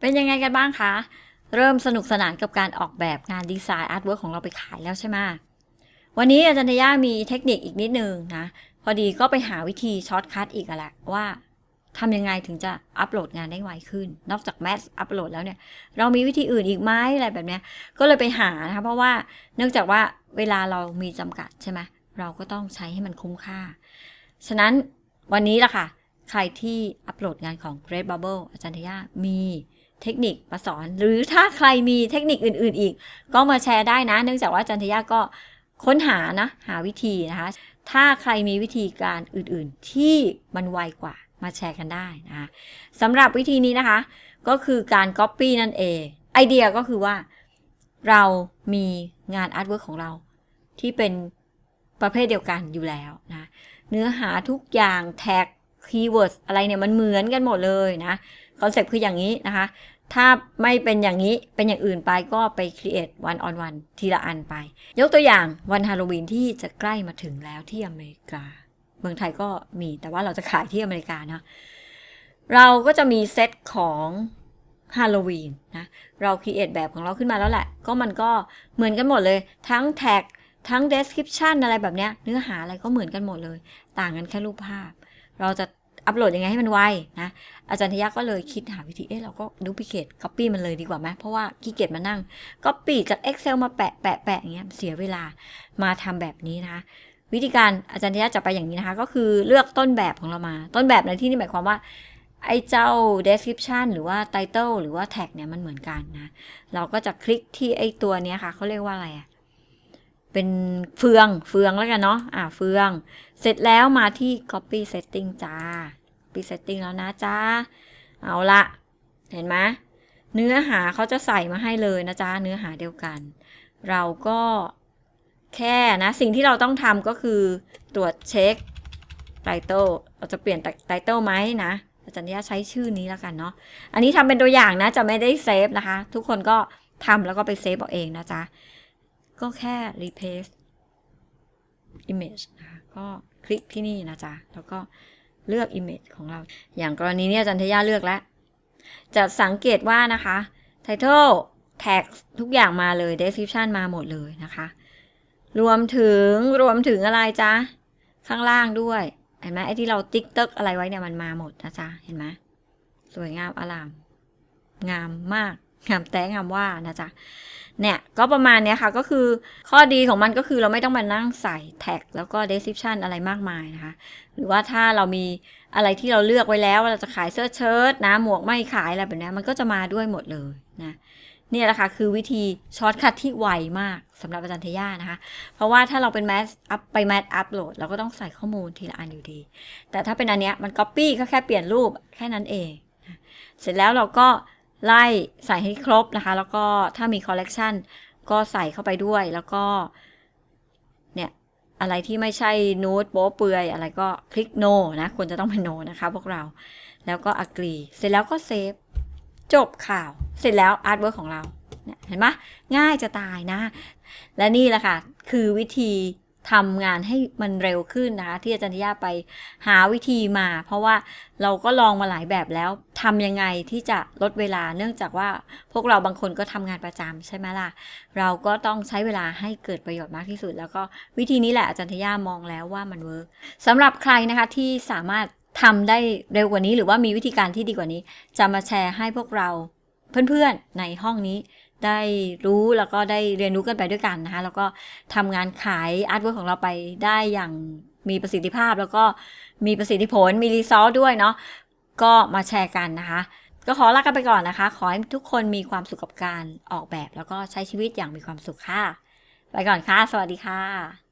เป็นยังไงกันบ้างคะ เริ่มสนุกสนานกับการออกแบบงานดีไซน์อาร์ตเวิร์กของเราไปขายแล้วใช่ไหมวันนี้อาจารย์ทยามีเทคนิคอีกนิดนึงนะ พอดีก็ไปหาวิธีช็อตคัทอีกอะแหละว่าทำยังไงถึงจะอัปโหลดงานได้ไวขึ้น นอกจากแมสอัปโหลดแล้วเนี่ย เรามีวิธีอื่นอีกไหมอะไรแบบเนี้ย ก็เลยไปหานะคะ เพราะว่าเนื่องจากว่าเวลาเรามีจำกัดใช่ไหมเราก็ต้องใช้ให้มันคุ้มค่า ฉะนั้นวันนี้ล่ะค่ะ ใครที่อัปโหลดงานของ Red Bubble อาจารย์ทยามี เทคนิคมาสอน หรือถ้าใครมีเทคนิคอื่น ๆ อีก ก็มาแชร์ได้นะ เนื่องจากว่าจารย์ทยาก็ค้นหานะ หาวิธีนะคะ ถ้าใครมีวิธีการอื่นๆ ที่มันไวกว่ามาแชร์กันได้นะคะสำหรับวิธีนี้นะคะ ก็คือการ Copy นั่นเอง ไอเดียก็คือว่าเรามีงานอาร์ตเวิร์กของเรา ที่เป็นประเภทเดียวกันอยู่แล้วนะเนื้อหาทุกอย่างแท็กคีย์เวิร์ดอะไรเนี่ยมันเหมือนกันหมดเลยนะ คอนเซ็ปต์คืออย่างนี้นะคะ ถ้าไม่เป็นอย่างนี้เป็นอย่างอื่นไปก็ไป create one on one ทีละอันไป ยกตัวอย่างวันฮาโลวีนที่จะใกล้มาถึงแล้วที่อเมริกา เมืองไทยก็มีแต่ว่าเราจะขายที่อเมริกานะเราก็จะมีเซตของฮาโลวีนนะ เราค r ีเอทแบบของเราขึ้นมาแล้วแหละ ก็มันก็เหมือนกันหมดเลย ทั้งแท็ก ทั้ง description อะไรแบบเนี้ย เนื้อหาอะไรก็เหมือนกันหมดเลย ต่างกันแค่รูปภาพ เราจะ อัปโหลดยังไงให้มันไวนะ อาจารย์ทยาก็เลยคิดหาวิธี เอ๊ะเราก็ดูพิเคท copy มันเลยดีกว่าไหมเพราะว่าขี้เกียจมานั่ง copy จาก Excel มาแปะแปะแปะอย่างเงี้ยเสียเวลามาทำแบบนี้นะคะวิธีการอาจารย์ทยาจะไปอย่างนี้นะคะ ก็คือเลือกต้นแบบของเรามา ต้นแบบในที่นี้หมายความว่า ไอ้เจ้า description หรือว่า title หรือว่า tag เนี่ยมันเหมือนกันนะ เราก็จะคลิกที่ไอ้ตัวเนี้ยค่ะเขาเรียกว่าอะไรอะ เป็นเฟืองเฟืองแล้วกันเนาะอ่าเฟือง เสร็จแล้วมาที่ copy setting จ้า copy setting แล้วนะจ้า เอาละเห็นไหมเนื้อหาเขาจะใส่มาให้เลยนะจ๊ะเนื้อหาเดียวกัน เราก็แค่นะ สิ่งที่เราต้องทำก็คือตรวจเช็ค title เราจะเปลี่ยน title ไหมนะอาจารย์เนี่ยใช้ชื่อนี้แล้วกันเนาะ อันนี้ทำเป็นตัวอย่างนะ จะไม่ได้เซฟนะคะ ทุกคนก็ทำแล้วก็ไปเซฟเอาเองนะจ๊ะ ก็แค่ replace image นะคะก็คลิกที่นี่นะจ๊ะ แล้วก็เลือก image ของเรา อย่างกรณีนี้อาจารย์ทยาเลือกแล้ว จะสังเกตว่านะคะ title tag ทุกอย่างมาเลย description มาหมดเลยนะคะ รวมถึงรวมถึงอะไรจ๊ะ ข้างล่างด้วย เห็นไหมไอ้ที่เราติ๊กเติ๊กอะไรไว้เนี่ยมันมาหมดนะจ๊ะ เห็นไหมสวยงามอลาม งามมาก งามแต่งามว่านะจ๊ะเนี่ยก็ประมาณเนี้ยค่ะก็คือข้อดีของมันก็คือเราไม่ต้องมานั่งใส่แท็กแล้วก็ description อะไรมากมายนะคะ หรือว่าถ้าเรามีอะไรที่เราเลือกไว้แล้วว่าเราจะขายเสื้อเชิ้ตนะหมวกไม่ขายอะไรแบบนี้มันก็จะมาด้วยหมดเลยนะเนี่ยแหละค่ะคือวิธีช็อตคัทที่ไวมากสำหรับอาจารย์เทย่านะคะ เพราะว่าถ้าเราเป็นแมสอัพไปแมสอัพโหลดเราก็ต้องใส่ข้อมูลทีละอันอยู่ดี แต่ถ้าเป็นอันเนี้ยมันก๊อปปี้ก็แค่เปลี่ยนรูปแค่นั้นเอง เสร็จแล้วเราก็ ไล่ใส่ให้ครบนะคะ แล้วก็ถ้ามีคอลเลกชันก็ใส่เข้าไปด้วย แล้วก็เนี่ยอะไรที่ไม่ใช่นูดโป๊เปือยอะไรก็คลิก no นะควรจะต้องเป็น no นะคะพวกเรา แล้วก็ agree เสร็จแล้วก็เซฟจบข่าว เสร็จแล้วอาร์ตเวิร์กของเราเห็นไหมง่ายจะตายนะ และนี่แหละค่ะ คือวิธี ทำงานให้มันเร็วขึ้นนะคะ ที่อาจารย์ทยาไปหาวิธีมา เพราะว่าเราก็ลองมาหลายแบบแล้วทำยังไงที่จะลดเวลาเนื่องจากว่าพวกเราบางคนก็ทำงานประจำใช่ไหมล่ะ เราก็ต้องใช้เวลาให้เกิดประโยชน์มากที่สุด แล้วก็วิธีนี้แหละอาจารย์ทยามองแล้วว่ามันเวิร์กสำหรับใครนะคะที่สามารถทำได้เร็วกว่านี้ หรือว่ามีวิธีการที่ดีกว่านี้ จะมาแชร์ให้พวกเรา เพื่อนๆในห้องนี้ได้รู้แล้วก็ได้เรียนรู้กันไปด้วยกันนะคะ แล้วก็ทำงานขายอาร์ตเวิร์กของเราไปได้อย่างมีประสิทธิภาพ แล้วก็มีประสิทธิผลมีรีซอสด้วยเนาะก็มาแชร์กันนะคะ ก็ขอลากันไปก่อนนะคะ ขอให้ทุกคนมีความสุขกับการออกแบบ แล้วก็ใช้ชีวิตอย่างมีความสุขค่ะ ไปก่อนค่ะ สวัสดีค่ะ